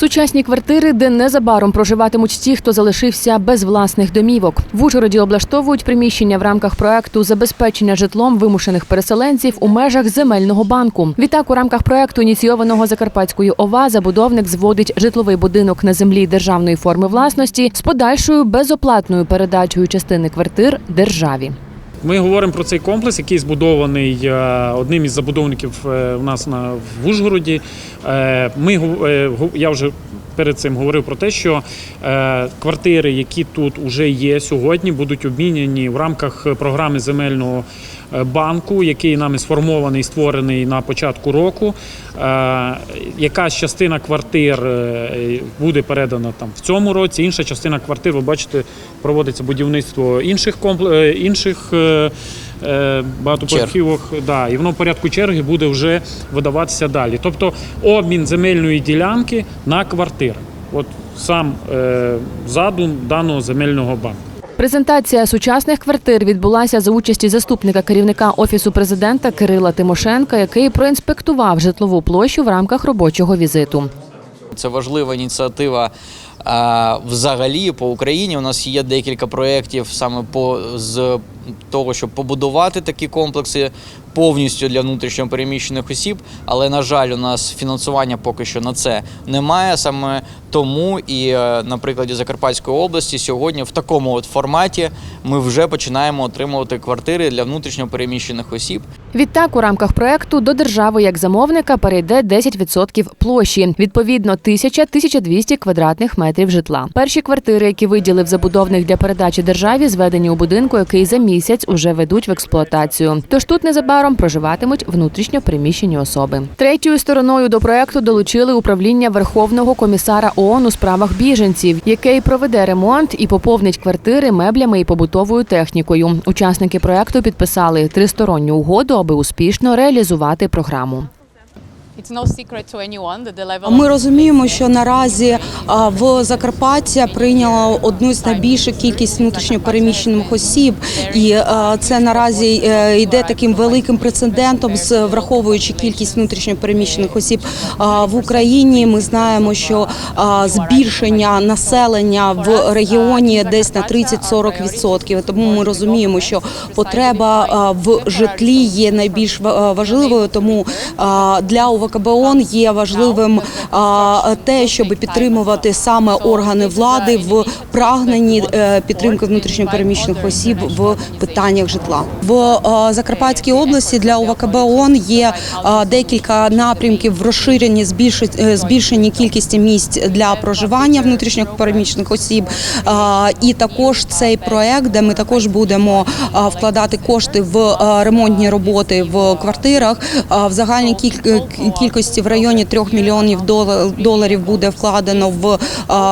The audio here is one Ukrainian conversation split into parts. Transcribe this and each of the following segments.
Сучасні квартири, де незабаром проживатимуть ті, хто залишився без власних домівок. В Ужгороді облаштовують приміщення в рамках проекту забезпечення житлом вимушених переселенців у межах земельного банку. Відтак, у рамках проекту, ініційованого Закарпатською ОВА, забудовник зводить житловий будинок на землі державної форми власності з подальшою безоплатною передачею частини квартир державі. Ми говоримо про цей комплекс, який збудований е, одним із забудовників е, у нас на в Ужгороді. Е, Ми я вже перед цим говорив про те, що е, квартири, які тут вже є сьогодні, будуть обміняні в рамках програми земельного е, банку, який нами сформований, створений на початку року. Е, Якась частина квартир буде передана там в цьому році, інша частина квартир, ви бачите, проводиться будівництво інших інших багатоповерхівок. Да, і воно в порядку черги буде вже видаватися далі. Тобто обмін земельної ділянки на квартири. От сам е, задум даного земельного банку. Презентація сучасних квартир відбулася за участі заступника керівника офісу президента Кирила Тимошенка, який проінспектував житлову площу в рамках робочого візиту. Це важлива ініціатива а, взагалі по Україні. У нас є декілька проєктів саме по з того, щоб побудувати такі комплекси повністю для внутрішньо переміщених осіб. Але на жаль, у нас фінансування поки що на це немає. Саме тому і е, на прикладі Закарпатської області сьогодні в такому от форматі ми вже починаємо отримувати квартири для внутрішньо переміщених осіб. Відтак, у рамках проекту до держави як замовника перейде 10% площі, відповідно 1000-1200 квадратних метрів житла. Перші квартири, які виділив забудовник для передачі державі, зведені у будинку, який за місяць уже ведуть в експлуатацію. Тож тут незабаром проживатимуть внутрішньо переміщені особи. Третьою стороною до проекту долучили управління Верховного комісара ООН у справах біженців, який проведе ремонт і поповнить квартири меблями і побутовою технікою. Учасники проекту підписали тристоронню угоду, аби успішно реалізувати програму. Ми розуміємо, що наразі в Закарпаття прийняло одну з найбільших кількість внутрішньопереміщених осіб, і це наразі е, йде таким великим прецедентом, враховуючи кількість внутрішньопереміщених осіб в Україні. Ми знаємо, що збільшення населення в регіоні десь на 30-40%. Тому ми розуміємо, що потреба в житлі є найбільш важливою. Тому для УВКБОН є важливим те, щоб підтримувати саме органи влади в прагненні е, підтримки внутрішньопереміщених осіб в питаннях житла. В е, Закарпатській області для УВКБОН є е, декілька напрямків в розширенні збільшенні кількості місць для проживання внутрішньопереміщених осіб. І також цей проект, де ми також будемо вкладати кошти в ремонтні роботи в квартирах. В загальній кіль- кількості в районі 3 мільйонів доларів буде вкладено в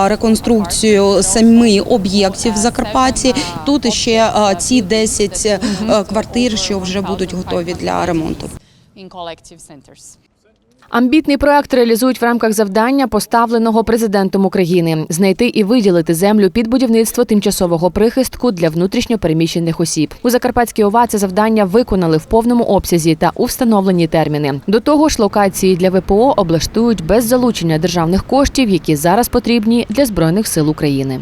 реконструкцію семи об'єктів в Закарпатті. Тут ще ці 10 е, квартир, що вже будуть готові для ремонту. in collective centers. Амбітний проект реалізують в рамках завдання, поставленого президентом України знайти і виділити землю під будівництво тимчасового прихистку для внутрішньо переміщених осіб. У Закарпатській ОВА це завдання виконали в повному обсязі та у встановлені терміни. До того ж, локації для ВПО облаштують без залучення державних коштів, які зараз потрібні для збройних сил України.